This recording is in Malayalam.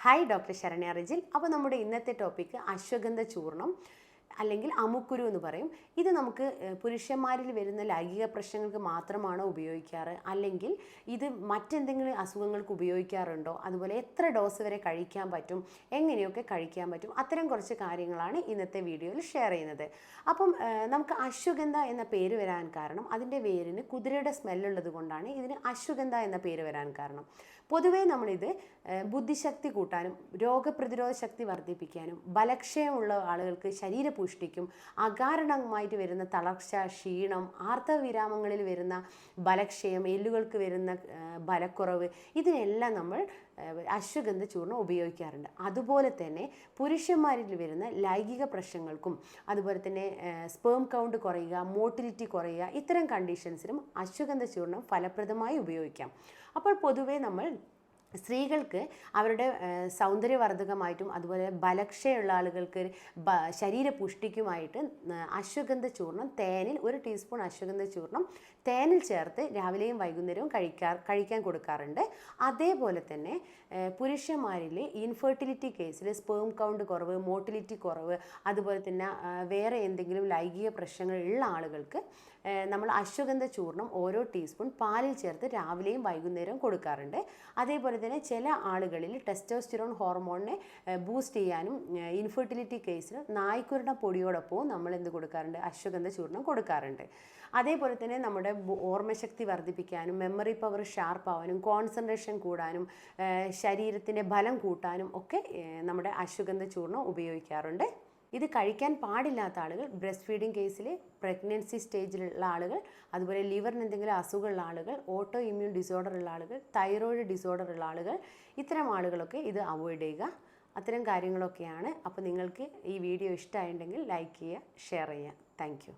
ഹായ് ഡോക്ടർ ശരണ്യ റിജിൽ അപ്പോൾ നമ്മുടെ ഇന്നത്തെ ടോപ്പിക്ക് അശ്വഗന്ധ ചൂർണം അല്ലെങ്കിൽ അമുക്കുരു എന്ന് പറയും. ഇത് നമുക്ക് പുരുഷന്മാരിൽ വരുന്ന ലൈംഗിക പ്രശ്നങ്ങൾക്ക് മാത്രമാണ് ഉപയോഗിക്കാറ്? അല്ലെങ്കിൽ ഇത് മറ്റെന്തെങ്കിലും അസുഖങ്ങൾക്ക് ഉപയോഗിക്കാറുണ്ടോ? അതുപോലെ എത്ര ഡോസ് വരെ കഴിക്കാൻ പറ്റും? എങ്ങനെയൊക്കെ കഴിക്കാൻ പറ്റും? അത്തരം കുറച്ച് കാര്യങ്ങളാണ് ഇന്നത്തെ വീഡിയോയിൽ ഷെയർ ചെയ്യുന്നത്. അപ്പം നമുക്ക് അശ്വഗന്ധ എന്ന പേര് വരാൻ കാരണം അതിന്റെ വേരിന് കുതിരയുടെ സ്മെല്ലുള്ളത് കൊണ്ടാണ് ഇതിന് അശ്വഗന്ധ എന്ന പേര് വരാൻ കാരണം. പൊതുവേ നമ്മളിത് ബുദ്ധിശക്തി കൂട്ടാനും രോഗപ്രതിരോധ ശക്തി വർദ്ധിപ്പിക്കാനും ബലക്ഷയമുള്ള ആളുകൾക്ക് ശരീരപുഷ്ടിക്കും അകാരണമായിട്ട് വരുന്ന തളർച്ച ക്ഷീണം ആർത്തവിരാമങ്ങളിൽ വരുന്ന ബലക്ഷയം എല്ലുകൾക്ക് വരുന്ന ബലക്കുറവ് ഇതിനെല്ലാം നമ്മൾ അശ്വഗന്ധ ചൂർണം ഉപയോഗിക്കാറുണ്ട്. അതുപോലെ തന്നെ പുരുഷന്മാരിൽ വരുന്ന ലൈംഗിക പ്രശ്നങ്ങൾക്കും അതുപോലെ തന്നെ സ്പേം കൗണ്ട് കുറയുക മോട്ടിലിറ്റി കുറയുക ഇത്തരം കണ്ടീഷൻസിനും അശ്വഗന്ധ ചൂർണം ഫലപ്രദമായി ഉപയോഗിക്കാം. അപ്പോൾ പൊതുവേ നമ്മൾ സ്ത്രീകൾക്ക് അവരുടെ സൗന്ദര്യവർദ്ധകമായിട്ടും അതുപോലെ ബലക്ഷയുള്ള ആളുകൾക്ക് ബ ശരീര അശ്വഗന്ധ ചൂർണം തേനിൽ ഒരു ടീസ്പൂൺ അശ്വഗന്ധ ചൂർണം തേനിൽ ചേർത്ത് രാവിലെയും വൈകുന്നേരവും കഴിക്കാർ കഴിക്കാൻ കൊടുക്കാറുണ്ട്. അതേപോലെ തന്നെ പുരുഷന്മാരിൽ ഇൻഫെർട്ടിലിറ്റി കേസിൽ സ്പേം കൗണ്ട് കുറവ് മോട്ടിലിറ്റി കുറവ് അതുപോലെ തന്നെ വേറെ എന്തെങ്കിലും ലൈംഗിക പ്രശ്നങ്ങൾ ഉള്ള ആളുകൾക്ക് നമ്മൾ അശ്വഗന്ധ ചൂർണം ഓരോ ടീസ്പൂൺ പാലിൽ ചേർത്ത് രാവിലെയും വൈകുന്നേരവും കൊടുക്കാറുണ്ട്. അതേപോലെ തന്നെ ചില ആളുകളിൽ ടെസ്റ്റോസ്റ്റിറോൺ ഹോർമോണിനെ ബൂസ്റ്റ് ചെയ്യാനും ഇൻഫെർട്ടിലിറ്റി കേസിൽ നായ്ക്കുരുടെ പൊടിയോടൊപ്പവും നമ്മൾ എന്ത് കൊടുക്കാറുണ്ട്? അശ്വഗന്ധ ചൂർണം കൊടുക്കാറുണ്ട്. അതേപോലെ തന്നെ നമ്മുടെ ഓർമ്മശക്തി വർദ്ധിപ്പിക്കാനും മെമ്മറി പവർ ഷാർപ്പ് ആവാനും കോൺസെൻട്രേഷൻ കൂടാനും ശരീരത്തിന്റെ ബലം കൂട്ടാനും ഒക്കെ നമ്മുടെ അശ്വഗന്ധ ചൂർണം ഉപയോഗിക്കാറുണ്ട്. ഇത് കഴിക്കാൻ പാടില്ലാത്ത ആളുകൾ ബ്രസ്റ്റ് ഫീഡിങ് കേസിൽ പ്രഗ്നൻസി സ്റ്റേജിലുള്ള ആളുകൾ അതുപോലെ ലിവറിന് എന്തെങ്കിലും അസുഖമുള്ള ആളുകൾ ഓട്ടോ ഇമ്മ്യൂൺ ഡിസോർഡർ ഉള്ള ആളുകൾ തൈറോയിഡ് ഡിസോർഡർ ഉള്ള ആളുകൾ ഇത്തരം ആളുകളൊക്കെ ഇത് അവോയ്ഡ് ചെയ്യുക. അത്തരം കാര്യങ്ങളൊക്കെയാണ്. അപ്പോൾ നിങ്ങൾക്ക് ഈ വീഡിയോ ഇഷ്ടമായിട്ടുണ്ടെങ്കിൽ ലൈക്ക് ചെയ്യുക ഷെയർ ചെയ്യുക. താങ്ക്